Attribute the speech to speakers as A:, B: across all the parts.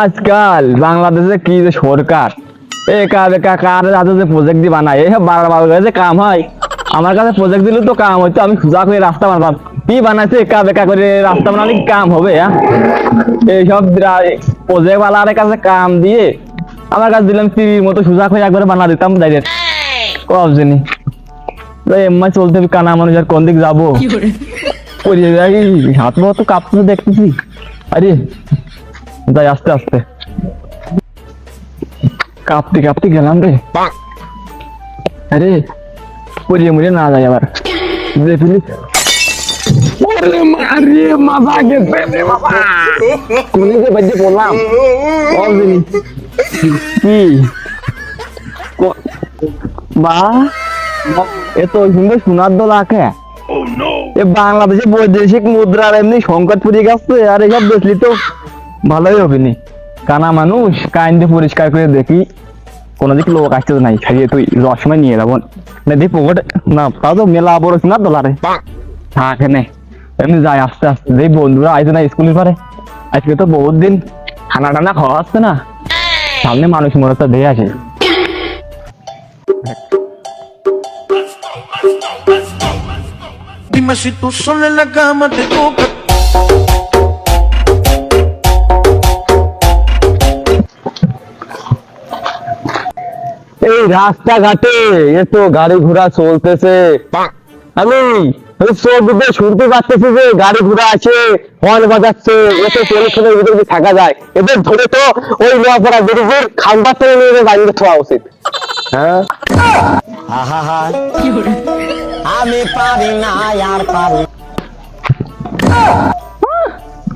A: আজকাল বাংলাদেশে কি যে সরকার? এ কার কার হাতে যে প্রজেক্ট দি বানায়? এই বারবার বারবার যে কাম হয়। আমার কাছে প্রজেক্ট দিলে তো কাম হইতো আমি সোজা করে রাস্তা বানাতাম। কি বানাইছে একা বেকা করে রাস্তা বানালে কাম হবে হ্যাঁ? এইসব প্রজেক্ট বালার কাছে কাম দিয়ে আমার কাছে দিলাম তিরির মতো সোজা করে একবার বানা দিতাম ডাইরেক্ট কব জানি। এমনি চলতে হবে কানা মানুষ আর কোন দিক যাব? হাত পা তো কাঁপতে দেখতেছি। আরে যাই আস্তে আস্তে। কাঁপতে কাঁপতে গেলাম রে। আরে পড়িয়ে মুড়িয়ে না যায় আবার। বুঝে ফেলি? ওরে মারে মাজা গেছে রে বাবা কোনে যে বাজে বললাম? অলরেডি কি? বা? এ তো সুন্দর সোনার দল আঁকে। এ বাংলাদেশে বৈদেশিক মুদ্রার এমনি সংকট পুড়ে গেছে আর এসব দেখলি তো? ভালোই হবে নি। কানা মানুষ কাইন্ডে পরিষ্কার করে দেখি, কোনো দিক লোক আসতে তো নাই, খাইয়ে তুই রসময় নিয়ে যাব। না দেখি পকেটে না তাও তো মেলা বড় না ডলারে থাকে নে এমনি যাই, আস্তে আস্তে। যেই বন্ধুরা আইছে না স্কুলের পরে। আজকে তো বহুত দিন খানা টানা খাওয়া হচ্ছে না। সামনে মানুষ মরতে দিয়ে আসে।
B: Dime si tú sola en la cama te toca.
A: এই রাস্তাঘাটে এত গাড়ি ঘোড়া চলতেছে। আমি শুনতে পাচ্তেছি যে গাড়ি ঘোড়া আছে হর্ন বাজাচ্ছে এত পরিশ্রমের ভিতরে যদি থাকা যায়। এদের ধরে তো ওই নোয়াপাড়া ব্রিজের খাম্বার থেকে নিয়ে বাইরে থাকা উচিত। হ্যাঁ?
C: আমি পারি না আর পারি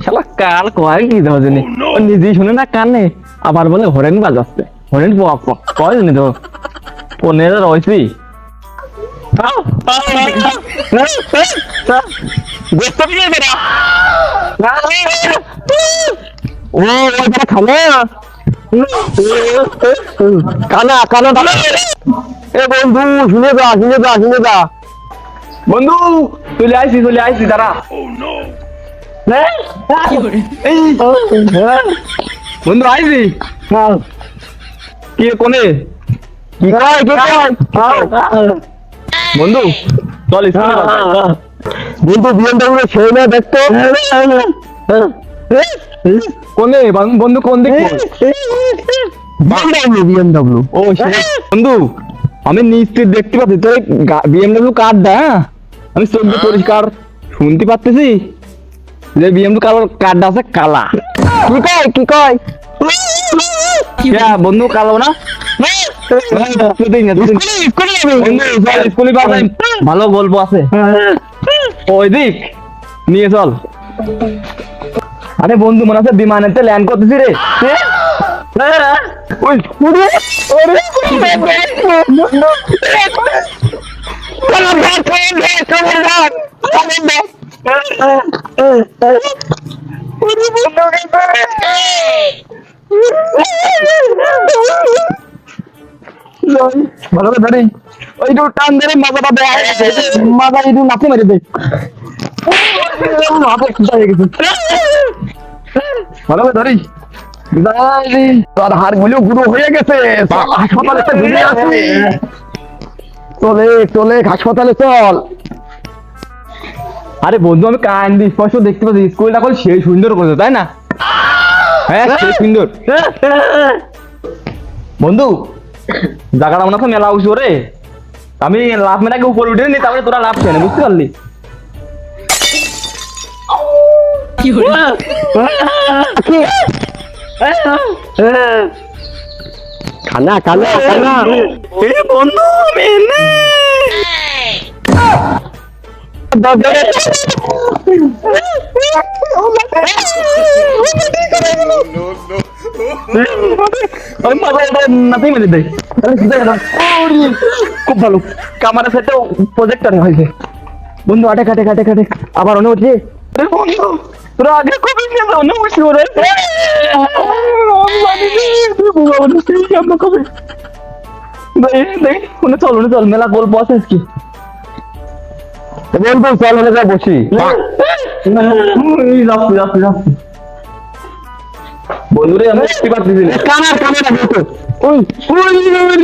A: শালা কাল কয় কি জানি নিজেই শুনে না কানে আবার বলে হরেন বাজাচ্ছে। হরেন পক পক কয় জানি তো। পনেরো রয়েছি। কানা কানা এ বন্ধু শুনে যা শুনে যা শুনে যা। বন্ধু চলে আইসি চলে আইসি দাঁড়া। হ্যাঁ? এই, হ্যাঁ? বন্ধু কোনে? কি কয় কি কয় বন্ধু চল স্কুলে বন্ধু বিএমডব্লিউ ছেড়ে না দেখতো কোনে? বন্ধু- কোন দিক বিএমডব্লিউ ও বন্ধু আমি নিশ্চিত দেখতে পাচ্ছি। তোর বিএমডব্লিউ কার দা আমি চোখ পরিষ্কার শুনতে পাচ্ছি যে বিএমডব্লিউ কালার কার্ড আছে কালা। কি কয় কি কয়? ক্যা, বন্ধু কালো না। ভালো গল্প আছে ওই দিক নিয়ে চল আরে বন্ধু মনে আছে বিমানেতে ল্যান্ড করতেছি রে ওই, ওরে, ওরে, ধরি। ওই তো টান ধরে দেয় একটু নাচে মেরে দেয়। হয়ে গেছে। ভালো করে ধরি দাঁড়াই, তোর গুঁড়ো হয়ে গেছে। হাসপাতালে ঘুরে আসি চলে চলে হাসপাতালে চল। আরে বন্ধু আমি স্পষ্ট দেখতে পাচ্ছি স্কুলটা এখন সেই সুন্দর করেছে তাই না? হ্যাঁ সেই সুন্দর। বন্ধু জায়গাটা মনে হয় মেলা উঠছো রে আমি লাভ মেলাকে উপরে উঠে নি তারপরে তোরা লাভ ছেনে বুঝতে পারলি
C: খানা খানা খানা
A: এ বন্ধু মেনে মাথা খুব ভালো কামারে সেটা প্রজেক্টর হয়েছে বন্ধু আটে কাটে কাটে কাটে আবার অনেক উঠছে তোরা আগে কবে গেলে অনেক উঠছি ওরে চল মেলা গল্প আছে কি চল বসি যাচ্ছি যাচ্ছি যাচ্ছি বন্ধুরে আমি না কানার কানার ওই ওই ওই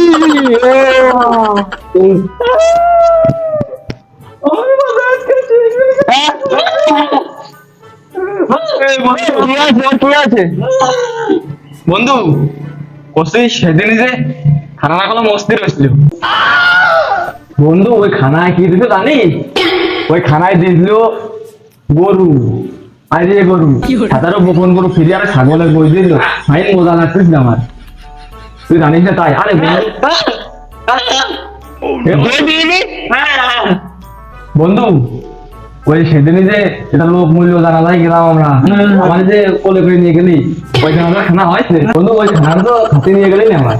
A: কি আছে কি আছে? বন্ধু ওসি সেদিন যে খানা না কোনো মস্তি রয়েছিল বন্ধু ওই খানায় কি দিল জানি ওই খানায় দিয়েছিল গরু। আর যে গরু হাজারো গোপন গরু ফিরে আর ছাগলের বই দিল ভাই মজা লাগতেছিল আমার তুই জানিস না তাই? আরে বন্ধু। ওই সেদিনই যে এটা লোক মূল্য জানা যায় গেলাম আমরা। আমার যে কোলে করে নিয়ে গেলি ওইখানে আমরা খানা হয়েছে। বন্ধু ওই খানা তো হাতে নিয়ে গেলি না আমার?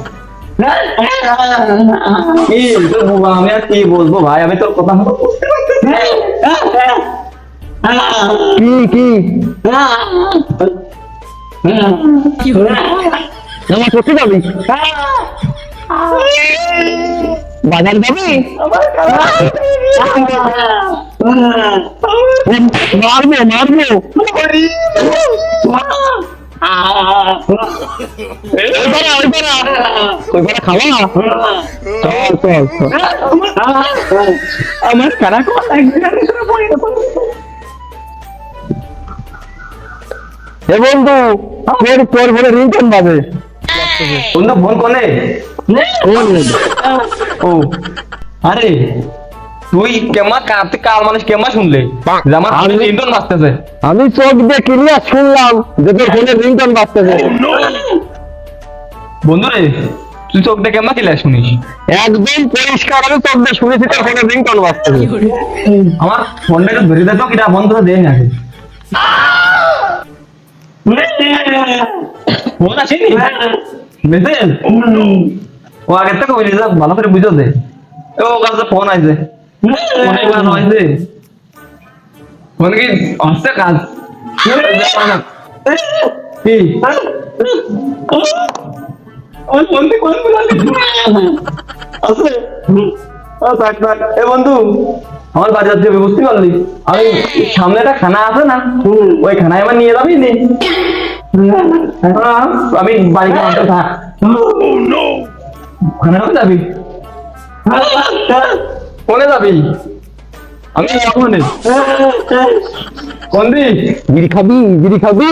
A: কি তোর আমি আর কি বলব ভাই? আমি তোর কথা কি আমার করতে যাবি বাজার যাবি মারবো মারবো আমার কারা কথা এ বন্ধু তোর তোর বলে রিংটন বাজে। বন্ধু ফোন কোনে ও আরে তুই কেমা কাতে কার মানুষ কেমা শুনলে? আমার ফোনে রিংটন বাজতেছে। আমি চোখ দিয়ে ক্লিয়ার শুনলাম যে তোর ফোনে রিংটন বাজতেছে। বন্ধু রে তুই চোখ দিয়ে কেমা ক্লিয়ার শুনিস? একদম পরিষ্কার আমি চোখ দিয়ে শুনেছি তোর ফোনে রিংটন বাজতেছে। আমার ফোনটা একটু ধরে দে তো কিটা বন্ধ করে দেয় না ও আগে থেকে বলি যা ভালো করে বুঝো দে ও কাছে ফোন আইছে ফোনে আইছে ফোন কি আসছে কাজ কি ওই কোন বলালি আছে। ও থাক থাক। এ বন্ধু আমার বাজার যাবে বুঝতে পারলি? আমি সামনে একটা খানা আছে না? ওই খানায় আমার নিয়ে যাবি নি? আমি বাড়ি যাবি? কোনে যাবি? আমি যাব নে কোন দিক? বিড়ি খাবি গিরি খাবি।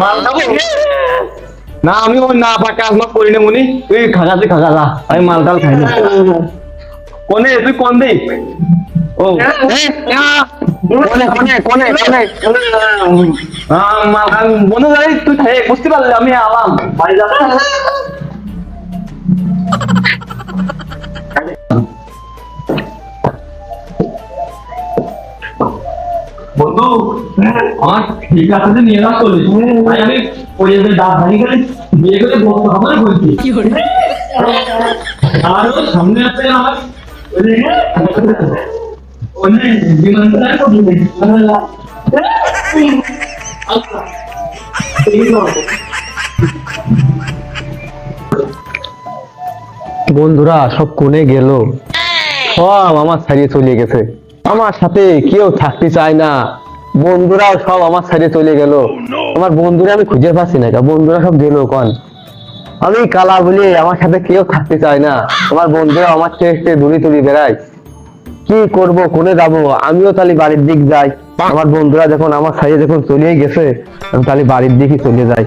A: মাল খাব? না আমি ওই না পাকা মাস করি না মুনি। তুই খাগা তুই খাগা যা। আমি মাল টাল খাই না। কোনে তুই কোন দিক? বন্ধু যাই তুই বুঝতে পারলি আমি আলাম। বাড়ি যাব? বন্ধু আমার ঠিক আছে যে নিয়ে না চলে। তাই আমি ওই যে দাঁত ভাঙি করে বিয়ে করে বলতে হবে না বলছি। আর সামনে আছে আমার
D: বন্ধুরা, সব কোনে গেল? সব আমার ছাড়িয়ে চলে গেছে। আমার সাথে কেউ থাকতে চায় না। বন্ধুরাও সব আমার ছাড়িয়ে চলে গেল। আমার বন্ধুরা আমি খুঁজে পাচ্ছি না বন্ধুরা সব গেল কন? আমি কালা বলি আমার সাথে কেউ থাকতে চায় না। আমার বন্ধুরা আমার চেয়ে দূরে দূরে বেড়ায়। কি করব কোনে যাব? আমিও তাহলে বাড়ির দিক যাই। আমার বন্ধুরা যখন আমার সাইডে যখন চলিয়ে গেছে। আমি তাহলে বাড়ির দিকে চলে যাই।